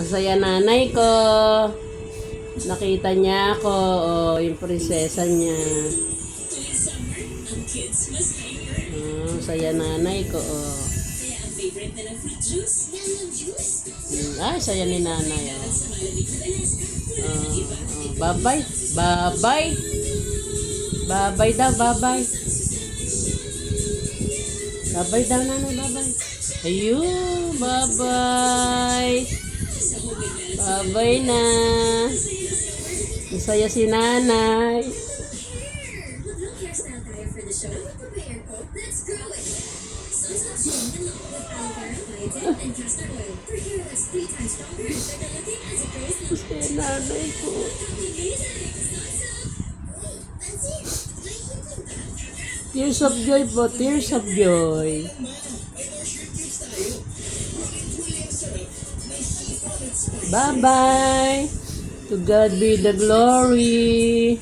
Masaya nanay ko. Nakita niya ako. Oh, yung prinsesa niya. Oh, saya nanay ko. Oh. Ay, saya ni nanay. Oh. Oh, oh. Bye-bye. Bye-bye. Bye-bye daw. Bye-bye. Bye-bye daw, nanay. Bye-bye. Ayun. Bye-bye. Bye-bye na. Masaya si nanay. Si nanay ko. Tears of joy po. Tears of joy. Bye-bye. To God be the glory.